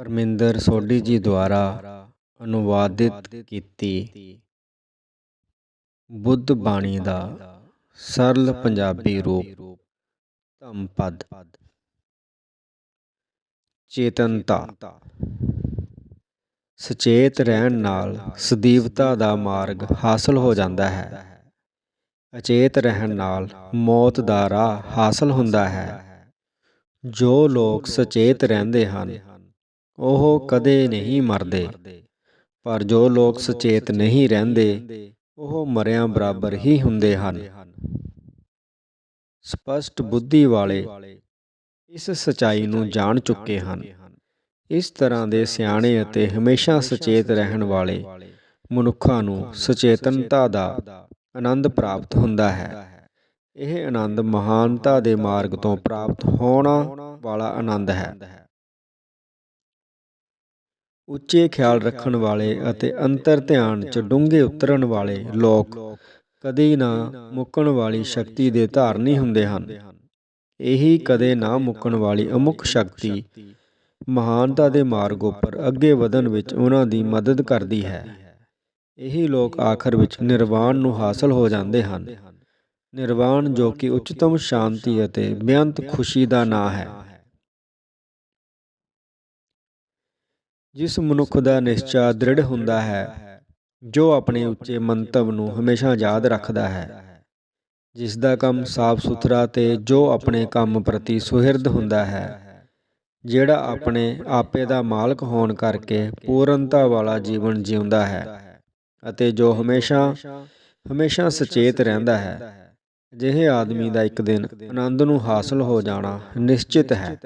ਪਰਮਿੰਦਰ ਸੋਢੀ ਜੀ ਦੁਆਰਾ ਅਨੁਵਾਦਿਤ ਕੀਤੀ। ਬੁੱਧ ਬਾਣੀ ਦਾ ਸਰਲ ਪੰਜਾਬੀ ਰੂਪ, ਧੰਮਪਦ। ਚੇਤਨਤਾ। ਸਚੇਤ ਰਹਿਣ ਨਾਲ ਸਦੀਵਤਾ ਦਾ ਮਾਰਗ ਹਾਸਲ ਹੋ ਜਾਂਦਾ ਹੈ। ਅਚੇਤ ਰਹਿਣ ਨਾਲ ਮੌਤ ਦਾ ਰਾਹ ਹਾਸਲ ਹੁੰਦਾ ਹੈ। ਜੋ ਲੋਕ ਸਚੇਤ ਰਹਿੰਦੇ ਹਨ ਉਹ ਕਦੇ ਨਹੀਂ ਮਰਦੇ। ਪਰ ਜੋ ਲੋਕ ਸੁਚੇਤ ਨਹੀਂ ਰਹਿੰਦੇ, ਉਹ ਮਰਿਆਂ ਬਰਾਬਰ ਹੀ ਹੁੰਦੇ ਹਨ। ਸਪਸ਼ਟ ਬੁੱਧੀ ਵਾਲੇ ਇਸ ਸਚਾਈ ਨੂੰ ਜਾਣ ਚੁੱਕੇ ਹਨ। ਇਸ ਤਰ੍ਹਾਂ ਦੇ ਸਿਆਣੇ ਅਤੇ ਹਮੇਸ਼ਾ ਸੁਚੇਤ ਰਹਿਣ ਵਾਲੇ ਮਨੁੱਖਾਂ ਨੂੰ ਸੁਚੇਤਨਤਾ ਦਾ ਆਨੰਦ ਪ੍ਰਾਪਤ ਹੁੰਦਾ ਹੈ। ਇਹ ਆਨੰਦ ਮਹਾਨਤਾ ਦੇ ਮਾਰਗ ਤੋਂ ਪ੍ਰਾਪਤ ਹੋਣਾ ਵਾਲਾ ਆਨੰਦ ਹੈ। ਉੱਚੇ ਖਿਆਲ ਰੱਖਣ ਵਾਲੇ ਅਤੇ ਅੰਤਰ ਧਿਆਨ 'ਚ ਡੂੰਘੇ ਉਤਰਨ ਵਾਲੇ ਲੋਕ ਕਦੇ ਨਾ ਮੁੱਕਣ ਵਾਲੀ ਸ਼ਕਤੀ ਦੇ ਧਾਰਨੀ ਹੁੰਦੇ ਹਨ। ਇਹੀ ਕਦੇ ਨਾ ਮੁੱਕਣ ਵਾਲੀ ਅਮੁੱਕ ਸ਼ਕਤੀ ਮਹਾਨਤਾ ਦੇ ਮਾਰਗ ਉੱਪਰ ਅੱਗੇ ਵਧਣ ਵਿੱਚ ਉਹਨਾਂ ਦੀ ਮਦਦ ਕਰਦੀ ਹੈ। ਇਹੀ ਲੋਕ ਆਖਰ ਵਿੱਚ ਨਿਰਵਾਣ ਨੂੰ ਹਾਸਲ ਹੋ ਜਾਂਦੇ ਹਨ। ਨਿਰਵਾਣ ਜੋ ਕਿ ਉੱਚਤਮ ਸ਼ਾਂਤੀ ਅਤੇ ਬੇਅੰਤ ਖੁਸ਼ੀ ਦਾ ਨਾਂ ਹੈ। ਜਿਸ ਮਨੁੱਖ ਦਾ ਨਿਸ਼ਚਾ ਦ੍ਰਿੜ ਹੁੰਦਾ ਹੈ, ਜੋ ਆਪਣੇ ਉੱਚੇ ਮੰਤਵ ਨੂੰ ਹਮੇਸ਼ਾ ਯਾਦ ਰੱਖਦਾ ਹੈ। ਜਿਸ ਦਾ ਕੰਮ ਸਾਫ਼ ਸੁਥਰਾ ਤੇ ਜੋ ਆਪਣੇ ਕੰਮ ਪ੍ਰਤੀ ਸੁਹਿਰਦ ਹੁੰਦਾ ਹੈ, ਜਿਹੜਾ ਆਪਣੇ ਆਪੇ ਦਾ ਮਾਲਕ ਹੋਣ ਕਰਕੇ ਪੂਰਨਤਾ ਵਾਲਾ ਜੀਵਨ ਜਿਉਂਦਾ ਹੈ ਅਤੇ ਜੋ ਹਮੇਸ਼ਾ ਹਮੇਸ਼ਾ ਸੁਚੇਤ ਰਹਿੰਦਾ ਹੈ। ਅਜਿਹੇ ਆਦਮੀ ਦਾ ਇੱਕ ਦਿਨ ਆਨੰਦ ਨੂੰ ਹਾਸਲ ਹੋ ਜਾਣਾ ਨਿਸ਼ਚਿਤ ਹੈ।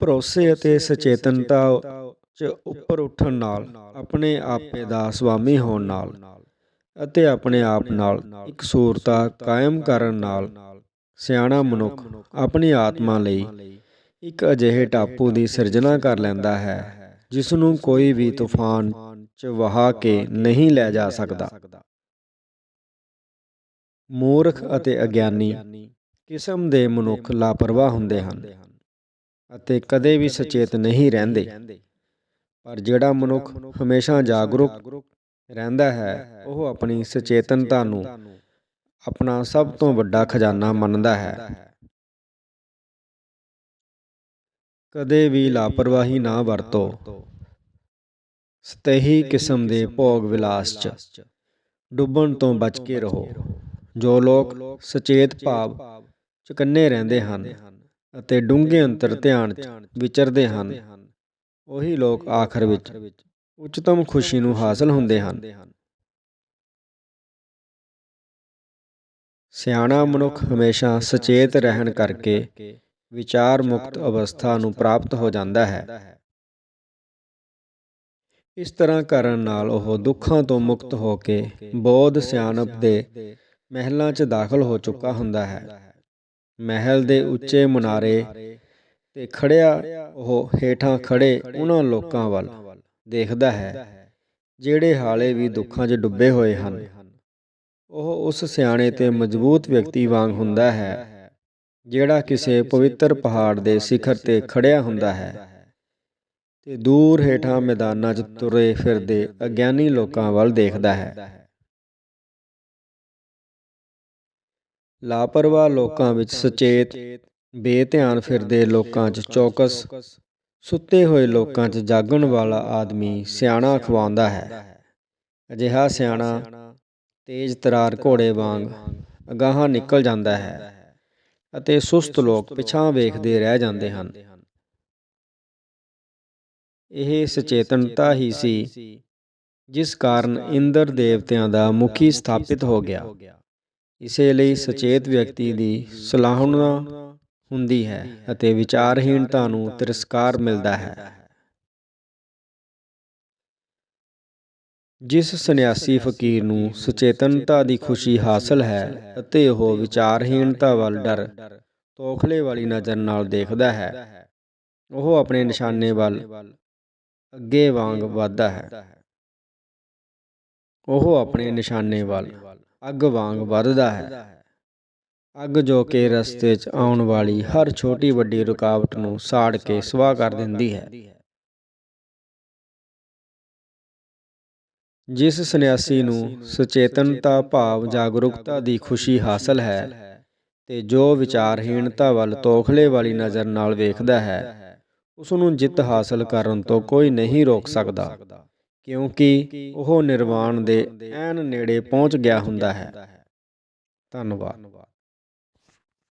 ਭਰੋਸੇ ਅਤੇ ਸਚੇਤਨਤਾ 'ਚ ਉੱਪਰ ਉੱਠਣ ਨਾਲ, ਆਪਣੇ ਆਪੇ ਦਾ ਸੁਆਮੀ ਹੋਣ ਨਾਲ ਅਤੇ ਆਪਣੇ ਆਪ ਨਾਲ ਇੱਕ ਸੂਰਤਾ ਕਾਇਮ ਕਰਨ ਨਾਲ ਸਿਆਣਾ ਮਨੁੱਖ ਆਪਣੀ ਆਤਮਾ ਲਈ ਇੱਕ ਅਜਿਹੇ ਟਾਪੂ ਦੀ ਸਿਰਜਣਾ ਕਰ ਲੈਂਦਾ ਹੈ ਜਿਸ ਨੂੰ ਕੋਈ ਵੀ ਤੂਫਾਨ 'ਚ ਵਹਾ ਕੇ ਨਹੀਂ ਲੈ ਜਾ ਸਕਦਾ। ਮੂਰਖ ਅਤੇ ਅਗਿਆਨੀ ਕਿਸਮ ਦੇ ਮਨੁੱਖ ਲਾਪਰਵਾਹ ਹੁੰਦੇ ਹਨ। ਅਤੇ ਕਦੇ ਵੀ ਸਚੇਤ ਨਹੀਂ ਰਹਿੰਦੇ। ਪਰ ਜਿਹੜਾ ਮਨੁੱਖ ਹਮੇਸ਼ਾ ਜਾਗਰੂਕ ਰਹਿੰਦਾ ਹੈ, ਉਹ ਆਪਣੀ ਸੁਚੇਤਨਤਾ ਨੂੰ ਆਪਣਾ ਸਭ ਤੋਂ ਵੱਡਾ ਖਜ਼ਾਨਾ ਮੰਨਦਾ ਹੈ। ਕਦੇ ਵੀ ਲਾਪਰਵਾਹੀ ਨਾ ਵਰਤੋ। ਸਤਹੀ ਕਿਸਮ ਦੇ ਭੋਗ ਵਿਲਾਸ 'ਚ ਡੁੱਬਣ ਤੋਂ ਬਚ ਕੇ ਰਹੋ। ਜੋ ਲੋਕ ਸੁਚੇਤ ਭਾਵ ਚੁਕੰਨੇ ਰਹਿੰਦੇ ਹਨ ਅਤੇ ਡੂੰਘੇ ਅੰਤਰ ਧਿਆਨ 'ਚ ਵਿਚਰਦੇ ਹਨ। ਉਹੀ ਲੋਕ ਆਖਰ ਵਿੱਚ ਉੱਚਤਮ ਖੁਸ਼ੀ ਨੂੰ ਹਾਸਲ ਹੁੰਦੇ ਹਨ। ਸਿਆਣਾ ਮਨੁੱਖ ਹਮੇਸ਼ਾ ਸੁਚੇਤ ਰਹਿਣ ਕਰਕੇ ਵਿਚਾਰ ਮੁਕਤ ਅਵਸਥਾ ਨੂੰ ਪ੍ਰਾਪਤ ਹੋ ਜਾਂਦਾ ਹੈ ਇਸ ਤਰ੍ਹਾਂ ਕਰਨ ਨਾਲ ਉਹ ਦੁੱਖਾਂ ਤੋਂ ਮੁਕਤ ਹੋ ਕੇ ਬੋਧ ਸਿਆਣਪ ਦੇ ਮਹਿਲਾਂ 'ਚ ਦਾਖਲ ਹੋ ਚੁੱਕਾ ਹੁੰਦਾ ਹੈ। ਮਹਿਲ ਦੇ ਉੱਚੇ ਮਨਾਰੇ ਤੇ ਖੜਿਆ ਉਹ ਹੇਠਾਂ ਖੜੇ ਉਹਨਾਂ ਲੋਕਾਂ ਵੱਲ ਦੇਖਦਾ ਹੈ, ਜਿਹੜੇ ਹਾਲੇ ਵੀ ਦੁੱਖਾਂ 'ਚ ਡੁੱਬੇ ਹੋਏ ਹਨ। ਉਹ ਉਸ ਸਿਆਣੇ ਤੇ ਮਜ਼ਬੂਤ ਵਿਅਕਤੀ ਵਾਂਗ ਹੁੰਦਾ ਹੈ, ਜਿਹੜਾ ਕਿਸੇ ਪਵਿੱਤਰ ਪਹਾੜ ਦੇ ਸਿਖਰ ਤੇ ਖੜਿਆ ਹੁੰਦਾ ਹੈ ਤੇ ਦੂਰ ਹੇਠਾਂ ਮੈਦਾਨਾਂ 'ਚ ਤੁਰੇ ਫਿਰਦੇ ਅਗਿਆਨੀ ਲੋਕਾਂ ਵੱਲ ਦੇਖਦਾ ਹੈ। ਲਾਪਰਵਾਹ ਲੋਕਾਂ ਵਿੱਚ ਸੁਚੇਤ ਬੇਧਿਆਨ ਫਿਰਦੇ ਲੋਕਾਂ 'ਚ ਚੌਕਸ ਸੁੱਤੇ ਹੋਏ ਲੋਕਾਂ 'ਚ ਜਾਗਣ ਵਾਲਾ ਆਦਮੀ ਸਿਆਣਾ ਖਵਾਉਂਦਾ ਹੈ। ਅਜਿਹਾ ਸਿਆਣਾ ਤੇਜ਼ ਤਰਾਰ ਘੋੜੇ ਵਾਂਗ ਅਗਾਹਾਂ ਨਿਕਲ ਜਾਂਦਾ ਹੈ ਅਤੇ ਸੁਸਤ ਲੋਕ ਪਿਛਾਂ ਵੇਖਦੇ ਰਹਿ ਜਾਂਦੇ ਹਨ। ਇਹ ਸੁਚੇਤਨਤਾ ਹੀ ਸੀ ਜਿਸ ਕਾਰਨ ਇੰਦਰ ਦੇਵਤਿਆਂ ਦਾ ਮੁਖੀ ਸਥਾਪਿਤ ਹੋ ਗਿਆ। ਇਸੇ ਲਈ ਸੁਚੇਤ ਵਿਅਕਤੀ ਦੀ ਸਲਾਹੁਣਾ ਹੁੰਦੀ ਹੈ ਅਤੇ ਵਿਚਾਰਹੀਣਤਾ ਨੂੰ ਤਿਰਸਕਾਰ ਮਿਲਦਾ ਹੈ। ਜਿਸ ਸੰਨਿਆਸੀ ਫਕੀਰ ਨੂੰ ਸੁਚੇਤਨਤਾ ਦੀ ਖੁਸ਼ੀ ਹਾਸਲ ਹੈ ਅਤੇ ਉਹ ਵਿਚਾਰਹੀਣਤਾ ਵੱਲ ਡਰ, ਤੋਖਲੇ ਵਾਲੀ ਨਜ਼ਰ ਨਾਲ ਦੇਖਦਾ ਹੈ, ਉਹ ਆਪਣੇ ਨਿਸ਼ਾਨੇ ਵੱਲ ਅੱਗੇ ਵਾਂਗ ਵਧਦਾ ਹੈ। ਉਹ ਆਪਣੇ ਨਿਸ਼ਾਨੇ ਵੱਲ ਅੱਗ ਵਾਂਗ ਵੱਧਦਾ ਹੈ। ਅੱਗ ਜੋ ਕਿ ਰਸਤੇ 'ਚ ਆਉਣ ਵਾਲੀ ਹਰ ਛੋਟੀ ਵੱਡੀ ਰੁਕਾਵਟ ਨੂੰ ਸਾੜ ਕੇ ਸਵਾਹ ਕਰ ਦਿੰਦੀ ਹੈ। ਜਿਸ ਸੰਨਿਆਸੀ ਨੂੰ ਸੁਚੇਤਨਤਾ, ਭਾਵ ਜਾਗਰੂਕਤਾ ਦੀ ਖੁਸ਼ੀ ਹਾਸਲ ਹੈ ਤੇ ਜੋ ਵਿਚਾਰਹੀਣਤਾ ਵੱਲ ਤੋਖਲੇ ਵਾਲੀ ਨਜ਼ਰ ਨਾਲ ਵੇਖਦਾ ਹੈ ਉਸ ਨੂੰ ਜਿੱਤ ਹਾਸਲ ਕਰਨ ਤੋਂ ਕੋਈ ਨਹੀਂ ਰੋਕ ਸਕਦਾ। ਕਿਉਂਕਿ ਉਹ ਨਿਰਵਾਣ ਦੇ ਐਨ ਨੇੜੇ ਪਹੁੰਚ ਗਿਆ ਹੁੰਦਾ ਹੈ। ਧੰਨਵਾਦ।